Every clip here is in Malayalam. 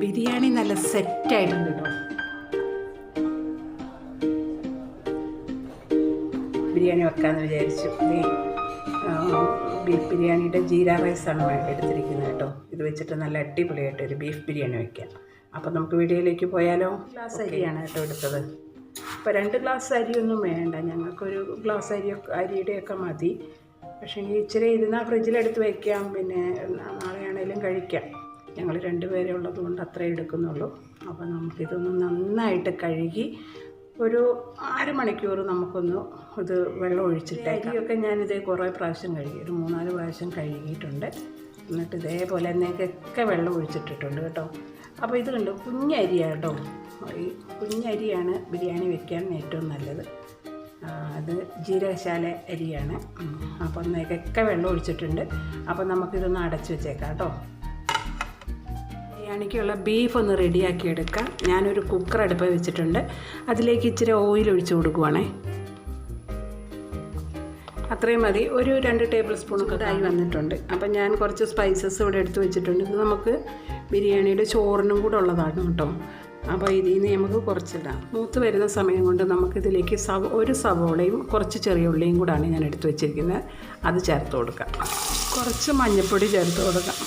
ബിരിയാണി നല്ല സെറ്റായിട്ടുണ്ട് കേട്ടോ ബിരിയാണി വെക്കാമെന്ന് വിചാരിച്ചു. ബീഫ് ബിരിയാണിയുടെ ജീര റൈസാണ് എടുത്തിരിക്കുന്നത് കേട്ടോ ഇത് വെച്ചിട്ട് നല്ല അടിപൊളിയായിട്ട് ഒരു ബീഫ് ബിരിയാണി വയ്ക്കാം അപ്പോൾ നമുക്ക് വീഡിയോയിലേക്ക് പോയാലോ? ഗ്ലാസ് അരിയാണ് കേട്ടോ എടുത്തത്. അപ്പോൾ രണ്ട് ഗ്ലാസ് അരിയൊന്നും വേണ്ട. ഞങ്ങൾക്കൊരു ഗ്ലാസ് അരി അരിയുടെയൊക്കെ മതി. പക്ഷേ ഇച്ചിരി ഇരുന്നാൽ ഫ്രിഡ്ജിലെടുത്ത് വയ്ക്കാം പിന്നെ നാളെയാണേലും കഴിക്കാം. ഞങ്ങൾ രണ്ടുപേരെ ഉള്ളത് കൊണ്ട് അത്രേ എടുക്കുന്നുള്ളൂ. അപ്പോൾ നമുക്കിതൊന്ന് നന്നായിട്ട് കഴുകി ഒരു അരമണിക്കൂർ നമുക്കൊന്ന് ഇത് വെള്ളം ഒഴിച്ചിട്ട് അരിയൊക്കെ ഞാനിതേ കുറേ പ്രാവശ്യം കഴുകി ഒരു മൂന്നാൽ പ്രാവശ്യം കഴുകിയിട്ടുണ്ട്. എന്നിട്ട് ഇതേപോലെ എന്നേക്കൊക്കെ വെള്ളം ഒഴിച്ചിട്ടിട്ടുണ്ട് കേട്ടോ. അപ്പോൾ ഇത് കണ്ടു കുഞ്ഞരിയാണ് കേട്ടോ. ഈ കുഞ്ഞരിയാണ് ബിരിയാണി വെക്കാൻ ഏറ്റവും നല്ലത്. അത് ജീരകശാല അരിയാണ്. അപ്പോൾ എന്നേക്കൊക്കെ വെള്ളം ഒഴിച്ചിട്ടുണ്ട്. അപ്പോൾ നമുക്കിതൊന്ന് അടച്ചു വെച്ചേക്കാം കേട്ടോ. ബിരിയാണിക്കുള്ള ബീഫ് ഒന്ന് റെഡിയാക്കി എടുക്കാം. ഞാനൊരു കുക്കർ അടുപ്പ് വെച്ചിട്ടുണ്ട്. അതിലേക്ക് ഇച്ചിരി ഓയിൽ ഒഴിച്ചു കൊടുക്കുവാണേ. അത്രയും മതി. ഒരു രണ്ട് ടേബിൾ സ്പൂൺ ഇതായി വന്നിട്ടുണ്ട്. അപ്പം ഞാൻ കുറച്ച് സ്പൈസസ് ഇവിടെ എടുത്ത് വെച്ചിട്ടുണ്ട്. ഇത് നമുക്ക് ബിരിയാണിയുടെ ചോറിനും കൂടെ ഉള്ളതാണ് കേട്ടോ. അപ്പോൾ ഇതിൽ നിന്ന് നമുക്ക് കുറച്ചിടാം. മൂത്ത് വരുന്ന സമയം കൊണ്ട് നമുക്കിതിലേക്ക് സവ ഒരു സവോളയും കുറച്ച് ചെറിയ ഉള്ളിയും കൂടാണ് ഞാൻ എടുത്ത് വെച്ചിരിക്കുന്നത്. അത് ചേർത്ത് കൊടുക്കാം. കുറച്ച് മഞ്ഞൾപ്പൊടി ചേർത്ത് കൊടുക്കാം.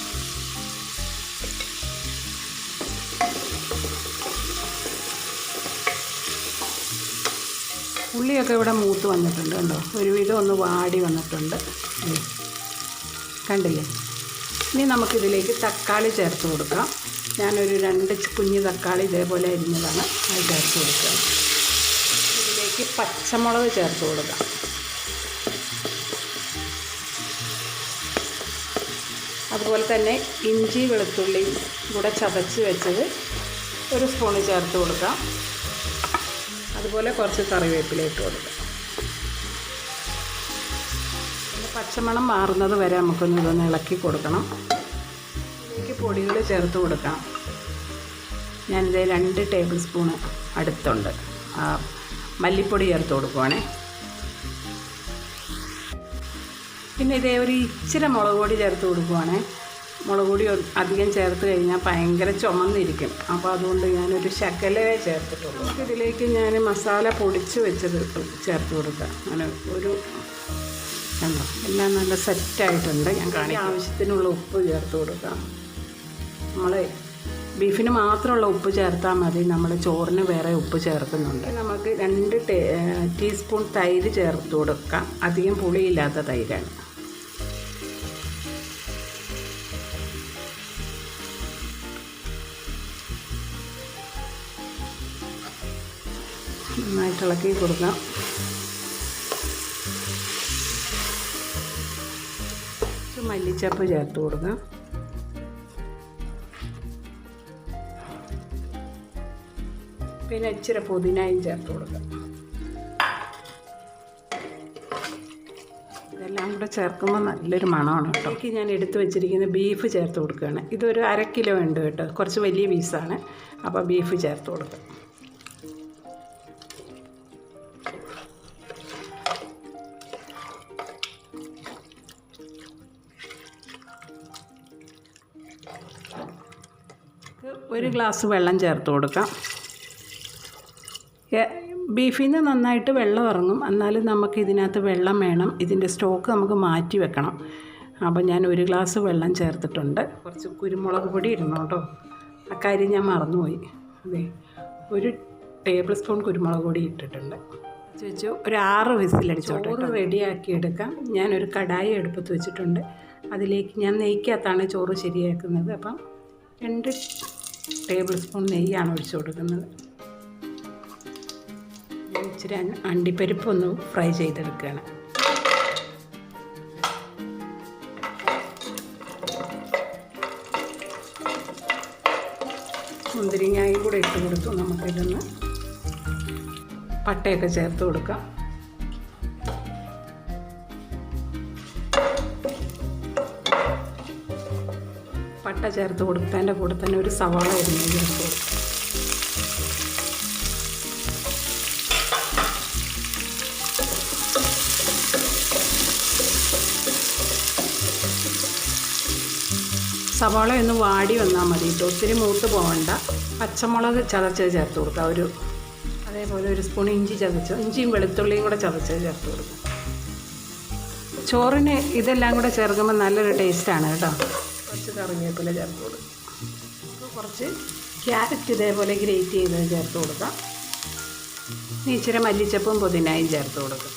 ഉള്ളിയൊക്കെ ഇവിടെ മൂത്ത് വന്നിട്ടുണ്ട് കണ്ടോ? ഒരുവിധം ഒന്ന് വാടി വന്നിട്ടുണ്ട്. കണ്ടില്ലേ? ഇനി നമുക്കിതിലേക്ക് തക്കാളി ചേർത്ത് കൊടുക്കാം. ഞാനൊരു രണ്ട് കുഞ്ഞ് തക്കാളി ഇതേപോലെ അരിഞ്ഞതാണ്. അത് ചേർത്ത് കൊടുക്കുക ഇതിലേക്ക് പച്ചമുളക് ചേർത്ത് കൊടുക്കാം. അതുപോലെ തന്നെ ഇഞ്ചി വെളുത്തുള്ളി കൂടെ ചതച്ച് വെച്ചത് ഒരു സ്പൂണ് ചേർത്ത് കൊടുക്കാം. അതുപോലെ കുറച്ച് കറിവേപ്പില ഇട്ട് കൊടുക്കാം. പച്ചമണം മാറുന്നത് വരെ നമുക്കൊന്ന് ഇതൊന്ന് ഇളക്കി കൊടുക്കണം. ഇതിലേക്ക് പൊടികൾ ചേർത്ത് കൊടുക്കാം. ഞാനിത് രണ്ട് ടേബിൾ സ്പൂൺ അടുത്തുണ്ട്. മല്ലിപ്പൊടി ചേർത്ത് കൊടുക്കുവാണേ. പിന്നെ ഇതേ ഒരു ഇച്ചിരി മുളക് പൊടി ചേർത്ത് കൊടുക്കുവാണേ. മുളക് പൊടി അധികം ചേർത്ത് കഴിഞ്ഞാൽ ഭയങ്കര ചുമന്നിരിക്കും. അപ്പോൾ അതുകൊണ്ട് ഞാനൊരു ശകലേ ചേർത്തിട്ടുള്ളൂ. ഇതിലേക്ക് ഞാൻ മസാല പൊടിച്ച് വെച്ചത് ചേർത്ത് കൊടുക്കാം. അങ്ങനെ ഒരു കണ്ടോ എല്ലാം നല്ല സെറ്റായിട്ടുണ്ട്. ഞാൻ കാണിക്കാം. ആവശ്യത്തിനുള്ള ഉപ്പ് ചേർത്ത് കൊടുക്കാം. നമ്മൾ ബീഫിന് മാത്രമുള്ള ഉപ്പ് ചേർത്താൽ മതി. നമ്മൾ ചോറിന് വേറെ ഉപ്പ് ചേർക്കുന്നുണ്ട്. നമുക്ക് രണ്ട് ടീസ്പൂൺ തൈര് ചേർത്ത് കൊടുക്കാം. അധികം പുളിയില്ലാത്ത തൈരാണ്. നന്നായിട്ട് ഇളക്കി കൊടുക്കാം മല്ലിച്ചപ്പ് ചേർത്ത് കൊടുക്കാം. പിന്നെ ഇച്ചിരി പുതിനയും ചേർത്ത് കൊടുക്കാം. ഇതെല്ലാം കൂടെ ചേർക്കുമ്പോൾ നല്ലൊരു മണമാണ് കേട്ടോ. എനിക്ക് ഞാൻ എടുത്തു വെച്ചിരിക്കുന്ന ബീഫ് ചേർത്ത് കൊടുക്കുകയാണ്. ഇതൊരു അര കിലോ ഉണ്ട് കേട്ടോ. കുറച്ച് വലിയ പീസാണ്. അപ്പോൾ ബീഫ് ചേർത്ത് കൊടുക്കാം. ഒരു ഗ്ലാസ് വെള്ളം ചേർത്ത് കൊടുക്കാം. ബീഫിൽ നിന്ന് നന്നായിട്ട് വെള്ളം ഇറങ്ങും. എന്നാലും നമുക്ക് ഇതിനകത്ത് വെള്ളം വേണം. ഇതിന്റെ സ്റ്റോക്ക് നമുക്ക് മാറ്റി വെക്കണം. അപ്പോൾ ഞാൻ ഒരു ഗ്ലാസ് വെള്ളം ചേർത്തിട്ടുണ്ട്. കുറച്ച് കുരുമുളക് പൊടി ഇടണം കേട്ടോ. ആ ഞാൻ മറന്നുപോയി. അതെ ഒരു ടേബിൾ സ്പൂൺ കുരുമുളക് പൊടി ഇട്ടിട്ടുണ്ട്. വെച്ച് ഒരു ആറ് വിസിലടിച്ചോട്ടെ ചോറ് റെഡിയാക്കി എടുക്കാം. ഞാനൊരു കടായി എടുപ്പത്ത് വെച്ചിട്ടുണ്ട്. അതിലേക്ക് ഞാൻ നെയ്ക്കകത്താണ് ചോറ് ശരിയാക്കുന്നത്. അപ്പം രണ്ട് ടേബിൾ സ്പൂൺ നെയ്യാണ് ഒഴിച്ചു കൊടുക്കുന്നത്. ഇച്ചിരി അണ്ടിപ്പരിപ്പ് ഒന്ന് ഫ്രൈ ചെയ്തെടുക്കുകയാണ്. മുന്തിരിങ്ങായും കൂടെ ഇട്ട് കൊടുത്തു നമുക്കിതൊന്ന് പട്ടയൊക്കെ ചേർത്ത് കൊടുക്കാം. പട്ട ചേർത്ത് കൊടുത്തതിന്റെ കൂടെ തന്നെ ഒരു സവാള അരിഞ്ഞ് ചേർത്ത് കൊടുക്കും. സവാള ഒന്ന് വാടി വന്നാൽ മതി. കേട്ടോ ഒത്തിരി മൂത്ത് പോകണ്ട പച്ചമുളക് ചതച്ചത് ചേർത്ത് കൊടുക്കുക ഒരു അതേപോലെ ഒരു സ്പൂൺ ഇഞ്ചി ചതച്ചു. ഇഞ്ചിയും വെളുത്തുള്ളിയും കൂടെ ചതച്ചത് ചേർത്ത് കൊടുക്കും. ചോറിന് ഇതെല്ലാം കൂടെ ചേർക്കുമ്പോൾ നല്ലൊരു ടേസ്റ്റാണ് കേട്ടോ. കുറച്ച് കറിവേപ്പില ചേർത്ത് കൊടുക്കും. കുറച്ച് ക്യാരറ്റ് ഇതേപോലെ ഗ്രേറ്റ് ചെയ്ത് ചേർത്ത് കൊടുക്കാം. ഇച്ചിരി മല്ലിച്ചപ്പും പുതിനയും ചേർത്ത് കൊടുക്കാം.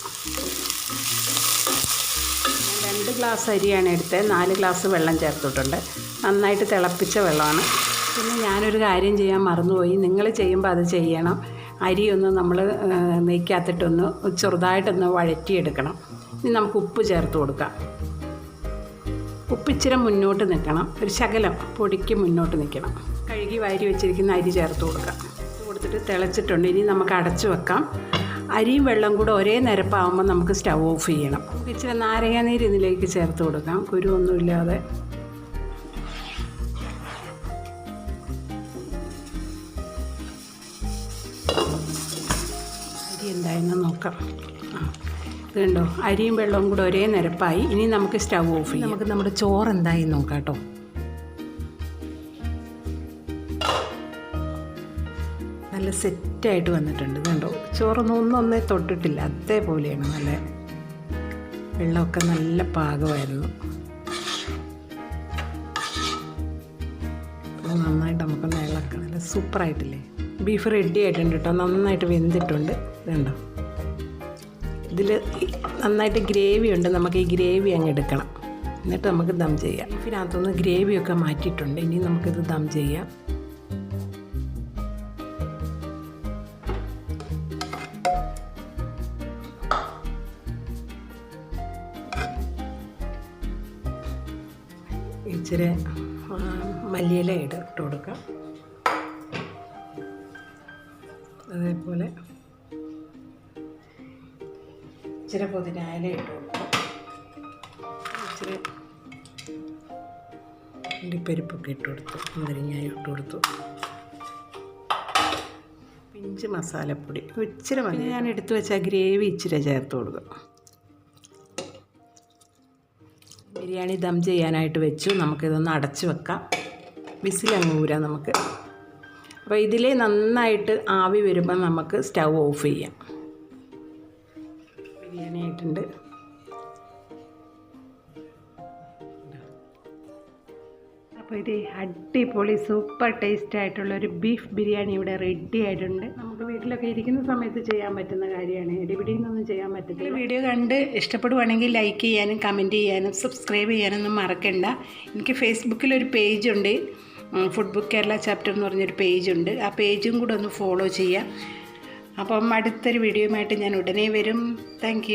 രണ്ട് ഗ്ലാസ് അരിയാണ് എടുത്തത്. നാല് ഗ്ലാസ് വെള്ളം ചേർത്തിട്ടുണ്ട്. നന്നായിട്ട് തിളപ്പിച്ച വെള്ളമാണ്. പിന്നെ ഞാനൊരു കാര്യം ചെയ്യാൻ മറന്നുപോയി. നിങ്ങൾ ചെയ്യുമ്പോൾ അത് ചെയ്യണം. അരി ഒന്ന് നമ്മൾ നെയ്ക്കകത്തിട്ടൊന്ന് ചെറുതായിട്ടൊന്ന് വഴറ്റിയെടുക്കണം. ഇനി നമുക്ക് ഉപ്പ് ചേർത്ത് കൊടുക്കാം. ഉപ്പ് ഇച്ചിരി മുന്നോട്ട് നിൽക്കണം. ഒരു ശകലം പൊടിക്ക് മുന്നോട്ട് നിൽക്കണം. കഴുകി വാരി വെച്ചിരിക്കുന്ന അരി ചേർത്ത് കൊടുക്കാം. കൊടുത്തിട്ട് തിളച്ചിട്ടുണ്ട്. ഇനി നമുക്ക് അടച്ചു വെക്കാം. അരിയും വെള്ളം കൂടെ ഒരേ നിരപ്പാകുമ്പോൾ നമുക്ക് സ്റ്റൗ ഓഫ് ചെയ്യണം. ഇച്ചിരി നാരങ്ങാനീര് ഇതിലേക്ക് ചേർത്ത് കൊടുക്കാം. കുരുവൊന്നുമില്ലാതെ. എന്തായെന്ന് നോക്കാം. ഇതുണ്ടോ ഇത് കണ്ടോ? അരിയും വെള്ളവും കൂടെ ഒരേ നിരപ്പായി. ഇനി നമുക്ക് സ്റ്റവ് ഓഫ് ചെയ്യാം. നമുക്ക് നമ്മുടെ ചോറ് എന്തായി നോക്കാം കേട്ടോ. നല്ല സെറ്റായിട്ട് വന്നിട്ടുണ്ട്. കണ്ടോ? ചോറൊന്നും ഒന്നും ഒന്നേ തൊട്ടിട്ടില്ല. അതേപോലെയാണ് നല്ല വെള്ളമൊക്കെ നല്ല പാകമായിരുന്നു. നന്നായിട്ട് നമുക്ക് ഇളക്കണം. നല്ല സൂപ്പറായിട്ടില്ലേ? ബീഫ് റെഡി ആയിട്ടുണ്ട് കേട്ടോ നന്നായിട്ട് വെന്തിട്ടുണ്ട്. വേണ്ട ഇതിൽ നന്നായിട്ട് ഗ്രേവി ഉണ്ട്. നമുക്ക് ഈ ഗ്രേവി അങ്ങ് എടുക്കണം. എന്നിട്ട് നമുക്ക് ദം ചെയ്യാം. ബീഫിനകത്തുനിന്ന് ഗ്രേവിയൊക്കെ മാറ്റിയിട്ടുണ്ട്. ഇനി നമുക്കിത് ദം ചെയ്യാം. ഇച്ചിരി മല്ലിയില ഇട്ട് കൊടുക്കാം. അതേപോലെ ഇച്ചിരി പുതിനായില ഇട്ട്. കൊടുക്കാം ഇച്ചിരി അണ്ടിപ്പരിപ്പൊക്കെ ഇട്ട് കൊടുത്തു മുന്തിരിങ്ങായി ഇട്ട് കൊടുത്തു. പിഞ്ച് മസാലപ്പൊടി. ഇച്ചിരി മതി. ഞാൻ എടുത്തു വെച്ച ഗ്രേവി ഇച്ചിരി ചേർത്ത് കൊടുക്കും. ബിരിയാണി ദം ചെയ്യാനായിട്ട് വെച്ചു. നമുക്കിതൊന്ന് അടച്ചു വെക്കാം. വിസിലങ്ങ് ഊരാം നമുക്ക്. അപ്പോൾ ഇതിലെ നന്നായിട്ട് ആവി വരുമ്പോൾ നമുക്ക് സ്റ്റൗ ഓഫ് ചെയ്യാം. ബിരിയാണി ആയിട്ടുണ്ട്. അപ്പോൾ ഇത് അടിപൊളി സൂപ്പർ ടേസ്റ്റ് ആയിട്ടുള്ള ഒരു ബീഫ് ബിരിയാണി ഇവിടെ റെഡി ആയിട്ടുണ്ട്. നമുക്ക് വീട്ടിലൊക്കെ ഇരിക്കുന്ന സമയത്ത് ചെയ്യാൻ പറ്റുന്ന കാര്യമാണ്. ഇടിപിടിന്നൊന്നും ചെയ്യാൻ പറ്റത്തില്ല. വീഡിയോ കണ്ട് ഇഷ്ടപ്പെടുവാണെങ്കിൽ ലൈക്ക് ചെയ്യാനും കമന്റ് ചെയ്യാനും സബ്സ്ക്രൈബ് ചെയ്യാനൊന്നും മറക്കണ്ട. എനിക്ക് ഫേസ്ബുക്കിലൊരു പേജുണ്ട് ഫുഡ് ബുക്ക് കേരള ചാപ്റ്റർ എന്ന് പറഞ്ഞൊരു പേജുണ്ട്. ആ പേജും കൂടെ ഒന്ന് ഫോളോ ചെയ്യാം. അപ്പം അടുത്തൊരു വീഡിയോയുമായിട്ട് ഞാൻ ഉടനെ വരും. താങ്ക്